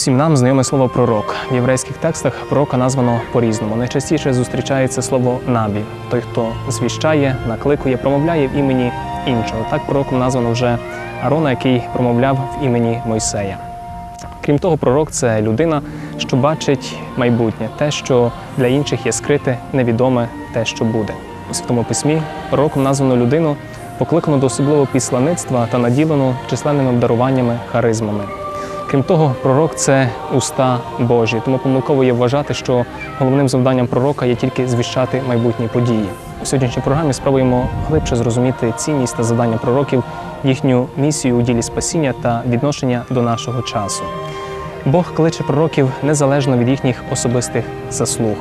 Всім нам знайоме слово пророк. В єврейських текстах пророка названо по-різному. Найчастіше зустрічається слово набі, той, хто звіщає, накликує, промовляє в імені іншого. Так пророком названо вже Арона, який промовляв в імені Мойсея. Крім того, пророк це людина, що бачить майбутнє, те, що для інших є скрите, невідоме, те, що буде. У святому письмі пророком названо людину, покликану до особливого післаництва та наділену численними обдаруваннями, харизмами. Крім того, пророк це уста Божі, тому помилково є вважати, що головним завданням пророка є тільки звіщати майбутні події. У сьогоднішній програмі спробуємо глибше зрозуміти цінність та завдання пророків, їхню місію у ділі спасіння та відношення до нашого часу. Бог кличе пророків незалежно від їхніх особистих заслуг.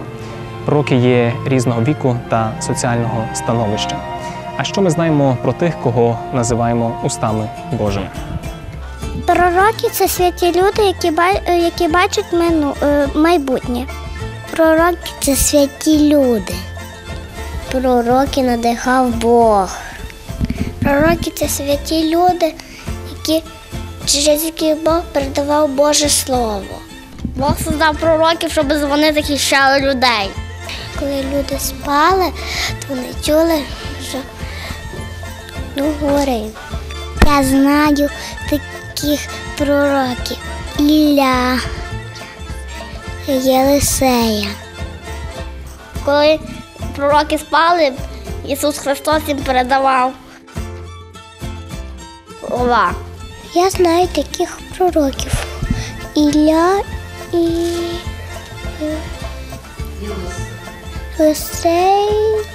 Пророки є різного віку та соціального становища. А що ми знаємо про тих, кого називаємо устами Божими? Пророки це святі люди, які, е, які бачать мину, е, майбутнє. Пророки це святі люди. Пророки надихав Бог. Пророки це святі люди, які, через яких Бог передавав Боже Слово. Бог создав пророків, щоб вони захищали людей. Коли люди спали, то вони чули, що ну, говорив. Я знаю таких пророків. Ілля, Єлисея. Коли пророки спали, Ісус Христос їм передавав слова. Я знаю таких пророків. Ілля і Єлисей,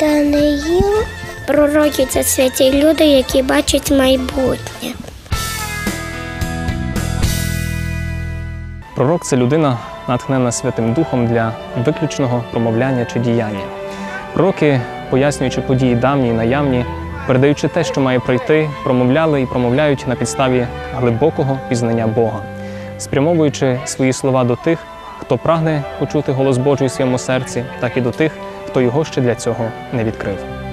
Даниїл. Пророки це святі люди, які бачать майбутнє. Пророк це людина, натхнена Святим Духом для виключного промовляння чи діяння. Пророки, пояснюючи події давні і наявні, передаючи те, що має пройти, промовляли і промовляють на підставі глибокого пізнання Бога, спрямовуючи свої слова до тих, хто прагне почути голос Божий у своєму серці, так і до тих, хто його ще для цього не відкрив.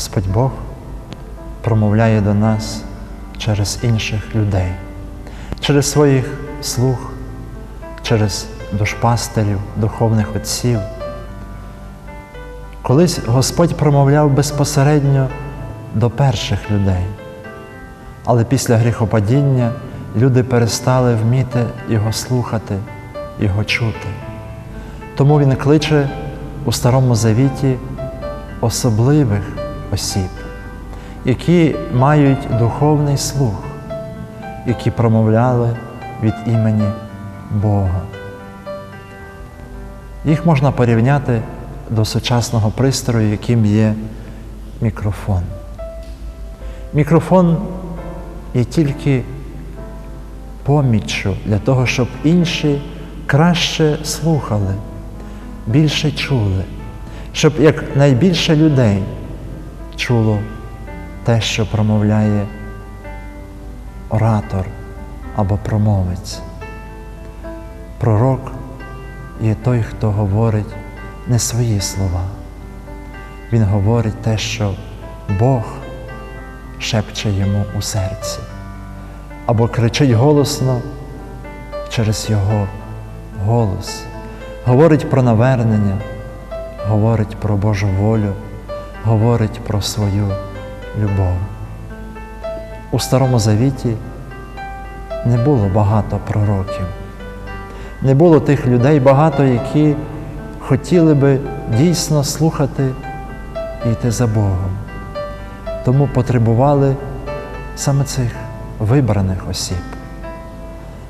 Господь Бог промовляє до нас через інших людей, через своїх слуг, через душпастерів, духовних отців. Колись Господь промовляв безпосередньо до перших людей, але після гріхопадіння люди перестали вміти Його слухати, Його чути. Тому Він кличе у Старому Завіті особливих осіб, які мають духовний слух, які промовляли від імені Бога. Їх можна порівняти до сучасного пристрою, яким є мікрофон. Мікрофон є тільки поміччю для того, щоб інші краще слухали, більше чули, щоб якнайбільше людей чуло те, що промовляє оратор або промовець. Пророк є той, хто говорить не свої слова. Він говорить те, що Бог шепче йому у серці, або кричить голосно через Його голос, говорить про навернення, говорить про Божу волю говорить про свою любов. У Старому Завіті не було багато пророків, не було тих людей багато, які хотіли би дійсно слухати і йти за Богом. Тому потребували саме цих вибраних осіб.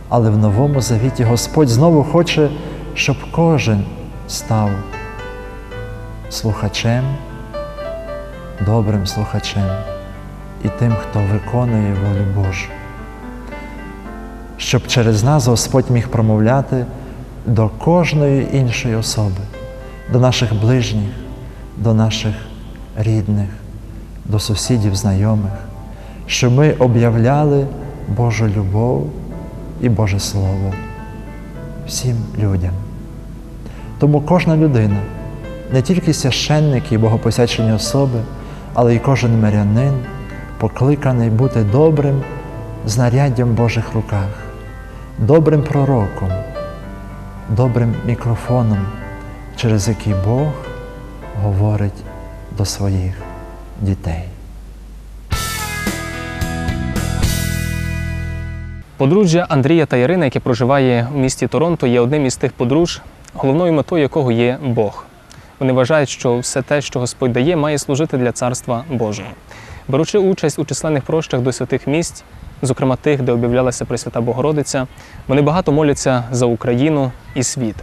Але в Новому Завіті Господь знову хоче, щоб кожен став слухачем добрим слухачем і тим, хто виконує волю Божу. Щоб через нас Господь міг промовляти до кожної іншої особи, до наших ближніх, до наших рідних, до сусідів, знайомих, щоб ми об'являли Божу любов і Боже Слово всім людям. Тому кожна людина, не тільки священники і богопосячені особи, але й кожен мирянин покликаний бути добрим знаряддям в Божих руках, добрим пророком, добрим мікрофоном, через який Бог говорить до своїх дітей. Подружжя Андрія та Ірини, яке проживає в місті Торонто, є одним із тих подружж, головною метою якого є Бог. Вони вважають, що все те, що Господь дає, має служити для царства Божого. Беручи участь у численних прощах до святих місць, зокрема тих, де об'являлася Пресвята Богородиця, вони багато моляться за Україну і світ.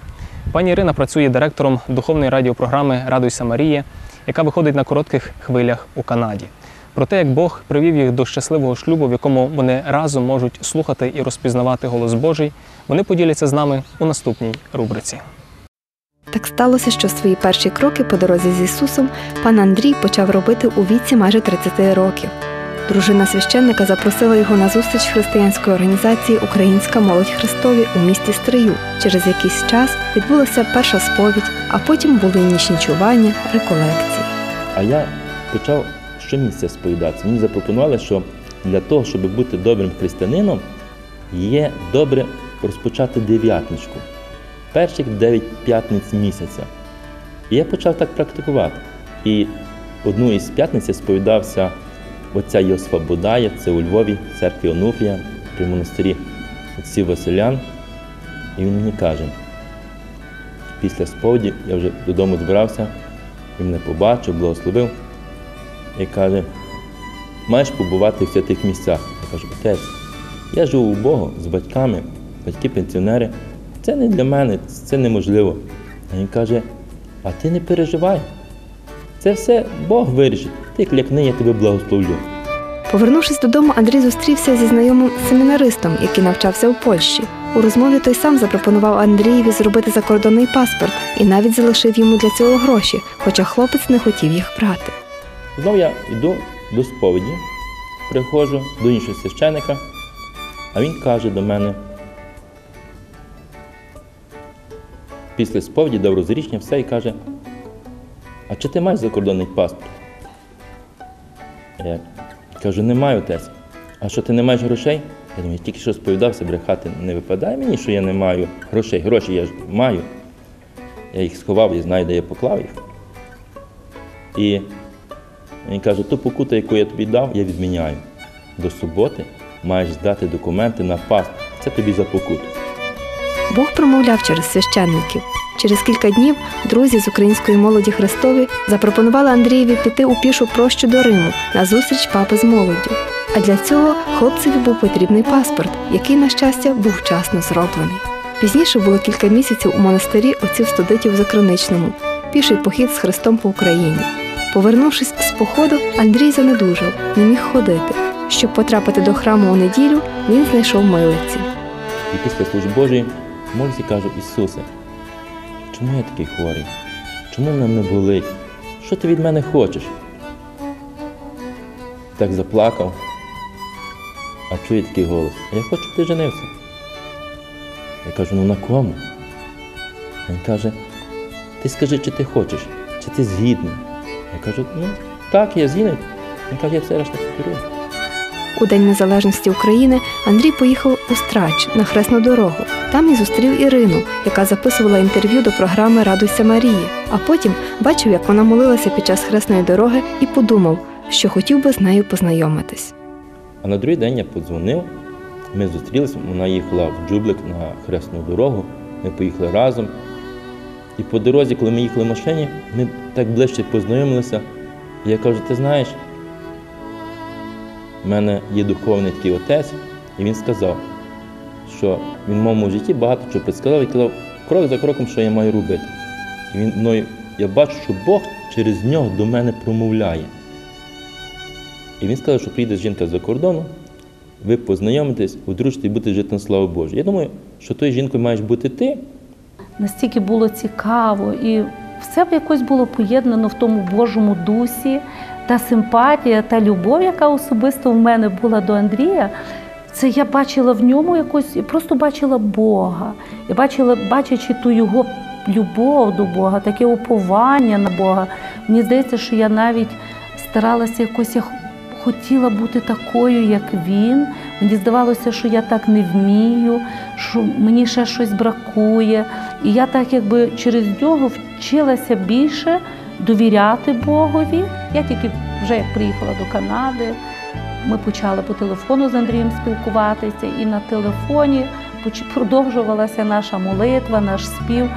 Пані Ірина працює директором духовної радіопрограми Радуйся Марія, яка виходить на коротких хвилях у Канаді. Про те, як Бог привів їх до щасливого шлюбу, в якому вони разом можуть слухати і розпізнавати голос Божий, вони поділяться з нами у наступній рубриці. Так сталося, що свої перші кроки по дорозі з Ісусом пан Андрій почав робити у віці майже 30 років. Дружина священника запросила його на зустріч християнської організації Українська молодь Христові у місті Стрию. Через якийсь час відбулася перша сповідь, а потім були нічні чування, реколекції. А я почав щомісяця сповідатися. Мені запропонували, що для того, щоб бути добрим християнином, є добре розпочати дев'ятничку. Перших дев'ять п'ятниць місяця. І я почав так практикувати. І одну із п'ятниць я сповідався отця Йосифа Будая, це у Львові, церкві Онуфрія, при монастирі отців Василян. І він мені каже, після сповіді я вже додому збирався, він мене побачив, благословив і каже, маєш побувати в святих місцях. Я кажу, отець, я живу у Бога з батьками, батьки пенсіонери. Це не для мене, це неможливо. А він каже, а ти не переживай. Це все Бог вирішить. Ти клякни, я тебе благословлю. Повернувшись додому, Андрій зустрівся зі знайомим семінаристом, який навчався у Польщі. У розмові той сам запропонував Андрієві зробити закордонний паспорт і навіть залишив йому для цього гроші, хоча хлопець не хотів їх брати. Знов я йду до сповіді, приходжу до іншого священика, а він каже до мене, після сповіді дав розрішення все і каже, а чи ти маєш закордонний паспорт? Я кажу, не маю отець. А що ти не маєш грошей? Я думаю, я тільки що сповідався, брехати не випадає мені, що я не маю грошей. Гроші я ж маю. Я їх сховав і знаю, де я поклав їх. І він каже, ту покуту, яку я тобі дав, я відміняю. До суботи маєш здати документи на паспорт. Це тобі за покуту. Бог промовляв через священників. Через кілька днів друзі з української молоді Христові запропонували Андрієві піти у пішу прощу до Риму на зустріч папи з молоддю. А для цього хлопцеві був потрібний паспорт, який, на щастя, був вчасно зроблений. Пізніше було кілька місяців у монастирі отців студитів в Закроничному, піший похід з Христом по Україні. Повернувшись з походу, Андрій занедужав, не міг ходити. Щоб потрапити до храму у неділю, він знайшов милиці. І після служби Божої молюся і Ісусе, чому я такий хворий? Чому мене не болить? Що ти від мене хочеш? Так заплакав, а чує такий голос. Я хочу, ти женився. Я кажу, ну на кому? Він каже, ти скажи, чи ти хочеш, чи ти згідний. Я кажу, ну так, я згідний. Він каже, я все решта покерую. У День Незалежності України Андрій поїхав у Страч на хресну дорогу. Там і зустрів Ірину, яка записувала інтерв'ю до програми Радуйся Марії. А потім бачив, як вона молилася під час хресної дороги, і подумав, що хотів би з нею познайомитись. А на другий день я подзвонив, ми зустрілися, вона їхала в Джублик на хресну дорогу, ми поїхали разом. І по дорозі, коли ми їхали в машині, ми так ближче познайомилися. Я кажу, ти знаєш, в мене є духовний такий отець, і він сказав, що він в моєму житті багато чого підсказав і казав крок за кроком, що я маю робити. І він мною, я бачу, що Бог через нього до мене промовляє. І він сказав, що прийде жінка з-за кордону, ви познайомитесь, одружите і будете жити на славу Божу. Я думаю, що тою жінкою маєш бути ти, настільки було цікаво, і все б якось було поєднано в тому Божому дусі, та симпатія, та любов, яка особисто в мене була до Андрія. Це я бачила в ньому якось, просто бачила Бога. Я бачила, бачачи ту його любов до Бога, таке уповання на Бога. Мені здається, що я навіть старалася якось я хотіла бути такою, як він. Мені здавалося, що я так не вмію, що мені ще щось бракує. І я так якби через нього вчилася більше довіряти Богові. Я тільки вже як приїхала до Канади, ми почали по телефону з Андрієм спілкуватися, і на телефоні продовжувалася наша молитва, наш спів.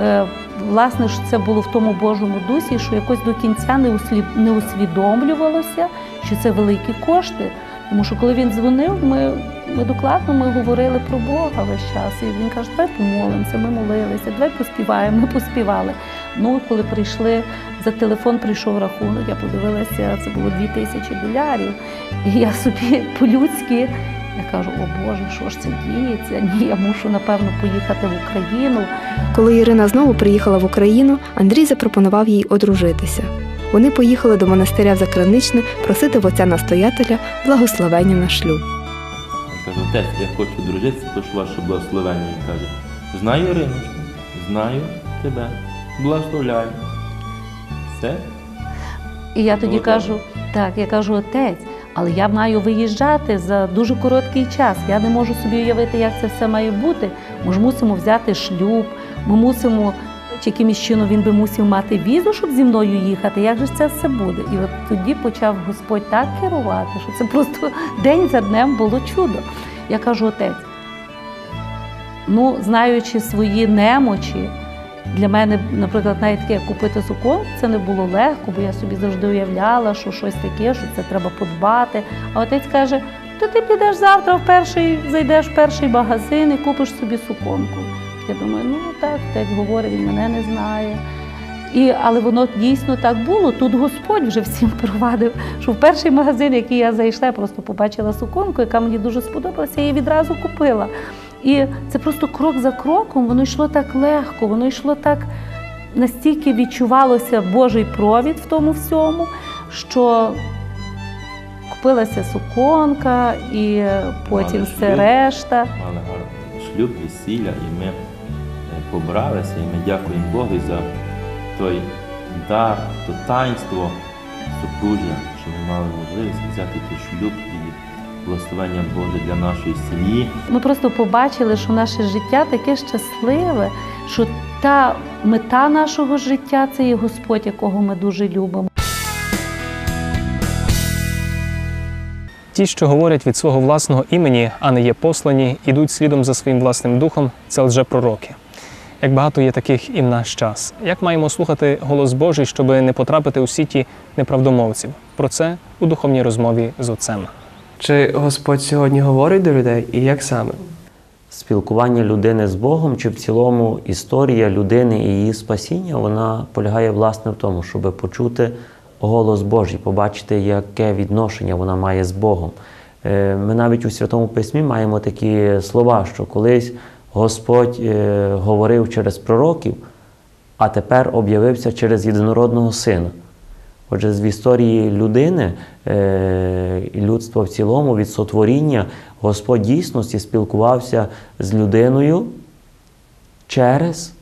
Е, Власне ж це було в тому Божому дусі, що якось до кінця не усвідомлювалося, що це великі кошти. Тому що коли він дзвонив, ми, ми докладно ми говорили про Бога весь час. І він каже, давай помолимося, ми молилися, давай поспіваємо, ми поспівали. Ну, коли прийшли за телефон, прийшов рахунок, я подивилася, це було 2 тисячі долярів. І я собі по-людськи я кажу, о Боже, що ж це діється? Ні, я мушу, напевно, поїхати в Україну. Коли Ірина знову приїхала в Україну, Андрій запропонував їй одружитися. Вони поїхали до монастиря в Закраничне просити в отця настоятеля благословення на шлюб. Я кажу, отець, я хочу дружитися, ж ваше благословення. Він каже, знаю Іриночку, знаю тебе, благословляю. Все. І я тоді Ну, кажу, так, я кажу, отець, але я маю виїжджати за дуже короткий час. Я не можу собі уявити, як це все має бути. Ми ж мусимо взяти шлюб, ми мусимо, чи якимось чином він би мусив мати візу, щоб зі мною їхати. Як же це все буде? І от тоді почав Господь так керувати, що це просто день за днем було чудо. Я кажу, отець, ну, знаючи свої немочі, для мене, наприклад, навіть таке купити сукон, це не було легко, бо я собі завжди уявляла, що щось таке, що це треба подбати. А отець каже: то ти підеш завтра в перший, зайдеш в перший магазин і купиш собі суконку. Я думаю, ну так, отець говорить, він мене не знає. І, але воно дійсно так було. Тут Господь вже всім провадив, що в перший магазин, який я зайшла, я просто побачила суконку, яка мені дуже сподобалася, я її відразу купила. І це просто крок за кроком, воно йшло так легко, воно йшло так настільки відчувалося Божий провід в тому всьому, що купилася суконка, і потім все решта. Мали шлюб, весілля, і ми побралися, і ми дякуємо Богу за той дар, то таїнство супружжя, що ми мали можливість взяти той шлюб і благословення Боже для нашої сім'ї. Ми просто побачили, що наше життя таке щасливе, що та мета нашого життя це є Господь, якого ми дуже любимо. Ті, що говорять від свого власного імені, а не є послані, ідуть слідом за своїм власним духом, це лжепророки. Як багато є таких і в наш час. Як маємо слухати голос Божий, щоб не потрапити у сіті неправдомовців? Про це у духовній розмові з отцем. Чи Господь сьогодні говорить до людей і як саме? спілкування людини з Богом, чи в цілому історія людини і її спасіння, вона полягає власне в тому, щоб почути голос Божий, побачити, яке відношення вона має з Богом. Е, Ми навіть у Святому Письмі маємо такі слова, що колись Господь е, говорив через пророків, а тепер об'явився через єдинородного сина. Отже, з історії людини е, людства в цілому від сотворіння Господь дійсності спілкувався з людиною через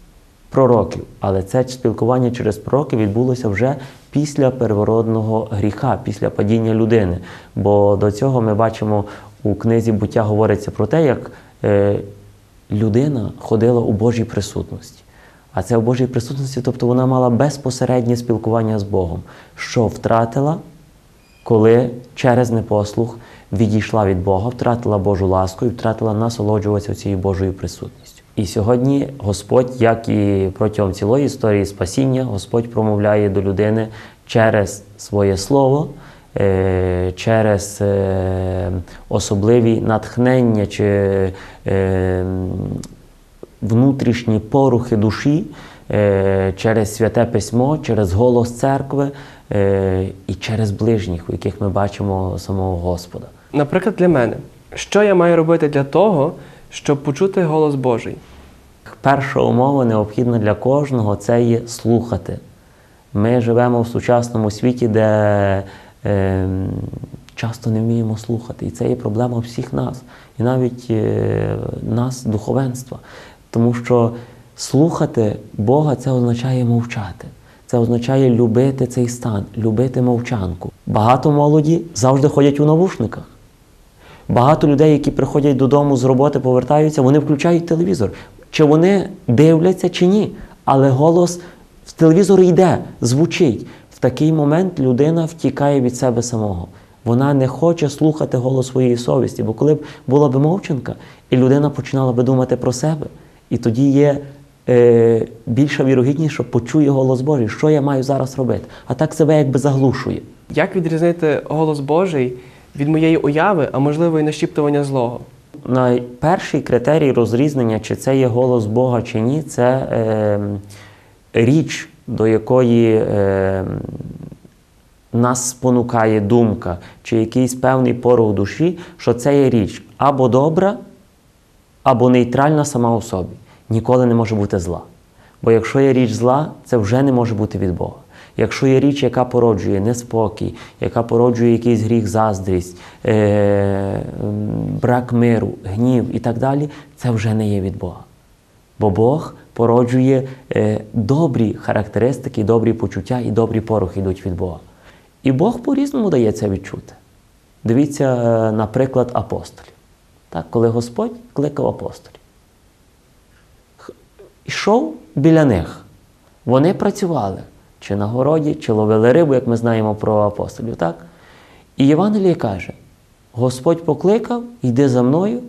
пророків. Але це спілкування через пророків відбулося вже після первородного гріха, після падіння людини. Бо до цього ми бачимо у книзі буття говориться про те, як е, людина ходила у Божій присутності. А це в Божій присутності, тобто вона мала безпосереднє спілкування з Богом, що втратила, коли через непослух відійшла від Бога, втратила Божу ласку і втратила насолоджуватися цією Божою присутністю. І сьогодні Господь, як і протягом цілої історії спасіння, Господь промовляє до людини через своє слово, через е, особливі натхнення чи е, внутрішні порухи душі е, через святе письмо, через голос церкви е, і через ближніх, у яких ми бачимо самого Господа. Наприклад, для мене, що я маю робити для того, щоб почути голос Божий? Перша умова необхідна для кожного це є слухати. Ми живемо в сучасному світі, де е, часто не вміємо слухати. І це є проблема всіх нас, і навіть е, нас, духовенства. Тому що Слухати Бога це означає мовчати. Це означає любити цей стан, любити мовчанку. Багато молоді завжди ходять у навушниках. Багато людей, які приходять додому з роботи, повертаються, вони включають телевізор. Чи вони дивляться, чи ні. Але голос з телевізору йде, звучить. Такий момент людина втікає від себе самого. Вона не хоче слухати голос своєї совісті, бо коли б була б мовчанка, і людина починала би думати про себе, і тоді є е, більша вірогідність, що почує голос Божий, що я маю зараз робити. А так себе якби заглушує. Як відрізнити голос Божий від моєї уяви, а можливо і нашіптування злого? Найперший критерій розрізнення, чи це є голос Бога чи ні, це е, річ, до якої е, нас спонукає думка, чи якийсь певний порог душі, що це є річ або добра, або нейтральна сама у собі. Ніколи не може бути зла. Бо якщо є річ зла, це вже не може бути від Бога. Якщо є річ, яка породжує неспокій, яка породжує якийсь гріх, заздрість, е- брак миру, гнів і так далі, це вже не є від Бога. Бо Бог породжує е, добрі характеристики, добрі почуття і добрі порухи йдуть від Бога. І Бог по-різному дає це відчути. Дивіться, е, наприклад, апостолів. Так, коли Господь кликав апостолів, йшов біля них. Вони працювали чи на городі, чи ловили рибу, як ми знаємо про апостолів. Так? І Євангеліє каже: Господь покликав, йди за мною.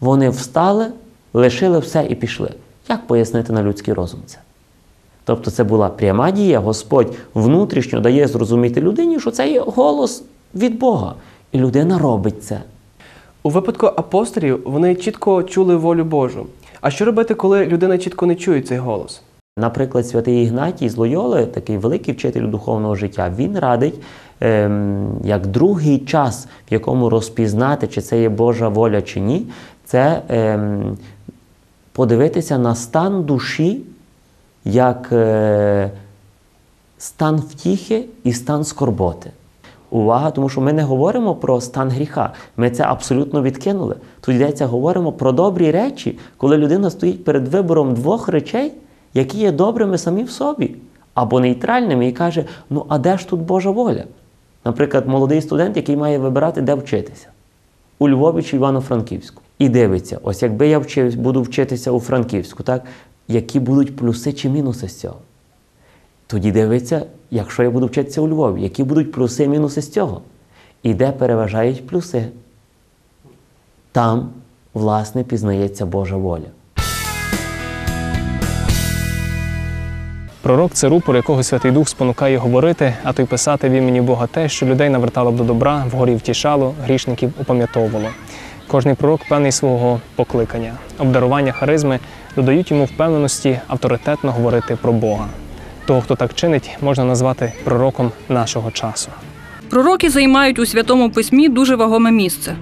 Вони встали, лишили все і пішли. Як пояснити на людський розум це? Тобто це була пряма дія, Господь внутрішньо дає зрозуміти людині, що це є голос від Бога. І людина робить це. У випадку апостолів вони чітко чули волю Божу. А що робити, коли людина чітко не чує цей голос? Наприклад, святий Ігнатій з Лойоли, такий великий вчитель духовного життя, він радить ем, як другий час, в якому розпізнати, чи це є Божа воля чи ні, це ем, подивитися на стан душі як е, стан втіхи і стан скорботи. Увага, тому що ми не говоримо про стан гріха. Ми це абсолютно відкинули. Тут йдеться, говоримо про добрі речі, коли людина стоїть перед вибором двох речей, які є добрими самі в собі, або нейтральними, і каже: ну а де ж тут Божа воля? Наприклад, молодий студент, який має вибирати, де вчитися у Львові чи Івано-Франківську. І дивиться, ось якби я вчив, буду вчитися у Франківську, так, які будуть плюси чи мінуси з цього. Тоді дивиться, якщо я буду вчитися у Львові, які будуть плюси і мінуси з цього. І де переважають плюси. Там, власне, пізнається Божа воля. Пророк це рупор, якого Святий Дух спонукає говорити, а то й писати в імені Бога те, що людей навертало б до добра, вгорі втішало, грішників упам'ятовувало. Кожний пророк певний свого покликання, обдарування харизми додають йому впевненості авторитетно говорити про Бога. Того, хто так чинить, можна назвати пророком нашого часу. Пророки займають у святому письмі дуже вагоме місце.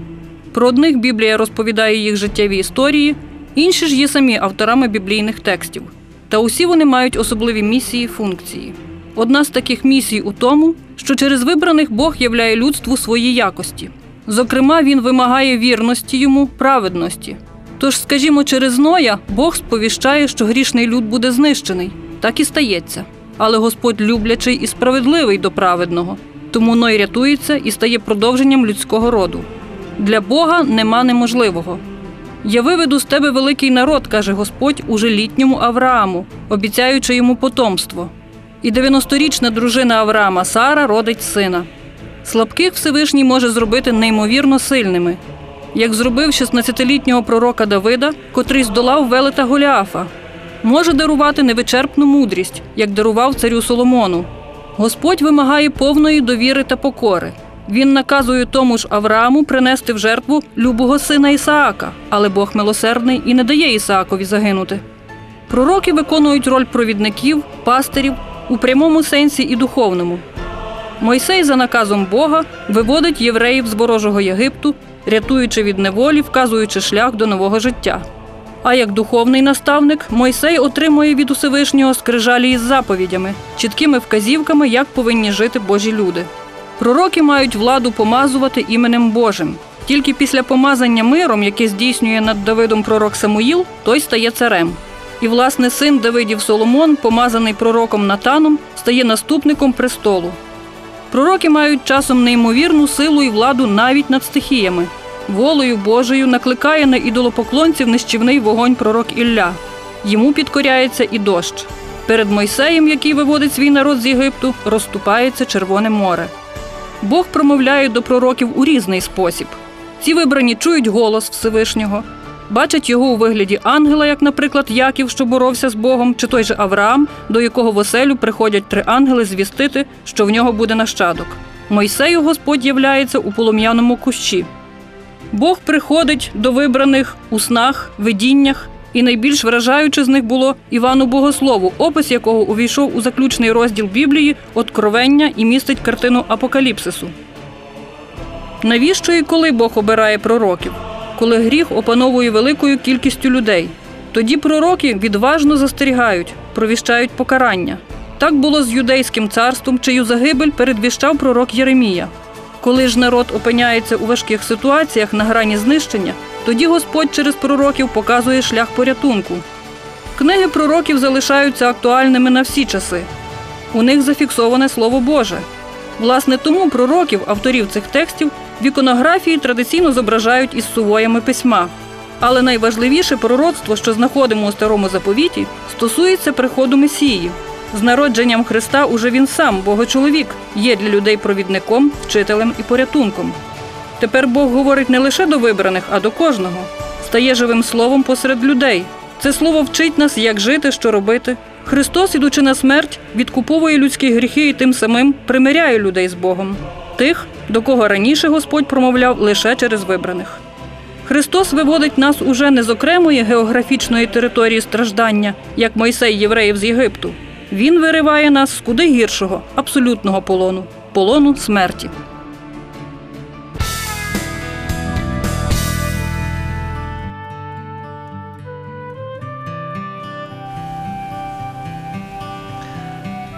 Про одних Біблія розповідає їх життєві історії, інші ж є самі авторами біблійних текстів. Та усі вони мають особливі місії функції. Одна з таких місій у тому, що через вибраних Бог являє людству свої якості. Зокрема, він вимагає вірності йому, праведності. Тож, скажімо, через Ноя Бог сповіщає, що грішний люд буде знищений. Так і стається. Але Господь люблячий і справедливий до праведного. Тому Ной рятується і стає продовженням людського роду. Для Бога нема неможливого. Я виведу з тебе великий народ, каже Господь уже літньому Аврааму, обіцяючи йому потомство. І 90-річна дружина Авраама Сара родить сина. Слабких Всевишній може зробити неймовірно сильними, як зробив 16-літнього пророка Давида, котрий здолав велета Голіафа. Може дарувати невичерпну мудрість, як дарував царю Соломону. Господь вимагає повної довіри та покори. Він наказує тому ж Аврааму принести в жертву любого сина Ісаака, але Бог милосердний і не дає Ісаакові загинути. Пророки виконують роль провідників, пастирів у прямому сенсі і духовному. Мойсей за наказом Бога виводить євреїв з ворожого Єгипту, рятуючи від неволі, вказуючи шлях до нового життя. А як духовний наставник, Мойсей отримує від Усевишнього скрижалі із заповідями, чіткими вказівками, як повинні жити Божі люди. Пророки мають владу помазувати іменем Божим. Тільки після помазання миром, яке здійснює над Давидом пророк Самуїл, той стає царем. І, власне, син Давидів Соломон, помазаний пророком Натаном, стає наступником престолу. Пророки мають часом неймовірну силу і владу навіть над стихіями. Волею Божою накликає на ідолопоклонців нищівний вогонь пророк Ілля. Йому підкоряється і дощ. Перед Мойсеєм, який виводить свій народ з Єгипту, розступається Червоне море. Бог промовляє до пророків у різний спосіб. Ці вибрані чують голос Всевишнього, бачать його у вигляді ангела, як, наприклад, Яків, що боровся з Богом, чи той же Авраам, до якого в оселю приходять три ангели звістити, що в нього буде нащадок. Мойсею Господь являється у полум'яному кущі. Бог приходить до вибраних у снах, видіннях, і найбільш вражаюче з них було Івану Богослову, опис якого увійшов у заключний розділ Біблії Откровення і містить картину Апокаліпсису. Навіщо і коли Бог обирає пророків? Коли гріх опановує великою кількістю людей. Тоді пророки відважно застерігають, провіщають покарання. Так було з юдейським царством, чию загибель передвіщав пророк Єремія. Коли ж народ опиняється у важких ситуаціях на грані знищення, тоді Господь через пророків показує шлях порятунку. Книги пророків залишаються актуальними на всі часи. У них зафіксоване Слово Боже. Власне, тому пророків, авторів цих текстів, в іконографії традиційно зображають із сувоями письма. Але найважливіше пророцтво, що знаходимо у старому заповіті, стосується приходу Месії. З народженням Христа уже він сам, Богочоловік, є для людей провідником, вчителем і порятунком. Тепер Бог говорить не лише до вибраних, а до кожного. Стає живим словом посеред людей. Це слово вчить нас, як жити, що робити. Христос, ідучи на смерть, відкуповує людські гріхи і тим самим примиряє людей з Богом, тих, до кого раніше Господь промовляв лише через вибраних. Христос виводить нас уже не з окремої географічної території страждання, як Мойсей євреїв з Єгипту. Він вириває нас з куди гіршого, абсолютного полону полону смерті.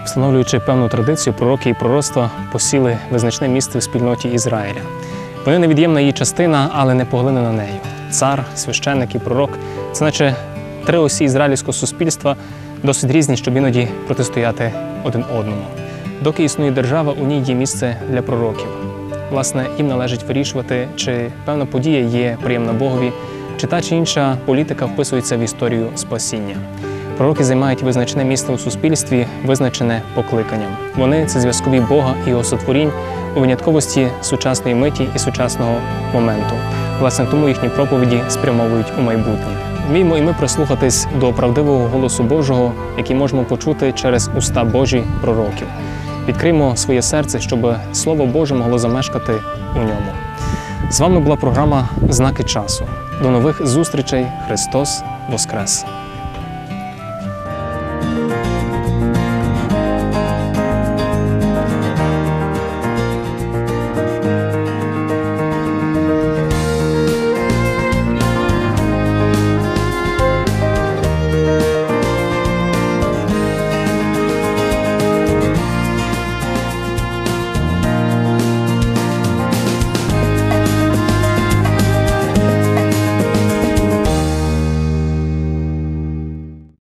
Встановлюючи певну традицію, пророки і пророцтва посіли визначне місце в спільноті Ізраїля. Вони невід'ємна її частина, але не поглинена нею. Цар, священник і пророк це наче три осі ізраїльського суспільства, досить різні, щоб іноді протистояти один одному. Доки існує держава, у ній є місце для пророків. Власне, їм належить вирішувати, чи певна подія є приємна Богові, чи та чи інша політика вписується в історію спасіння. Пророки займають визначне місце у суспільстві, визначене покликанням. Вони це зв'язкові Бога і його сотворінь у винятковості сучасної миті і сучасного моменту. Власне, тому їхні проповіді спрямовують у майбутнє. Вміємо і ми прислухатись до правдивого голосу Божого, який можемо почути через уста Божі пророків. Відкриймо своє серце, щоб Слово Боже могло замешкати у ньому. З вами була програма Знаки часу. До нових зустрічей. Христос Воскрес!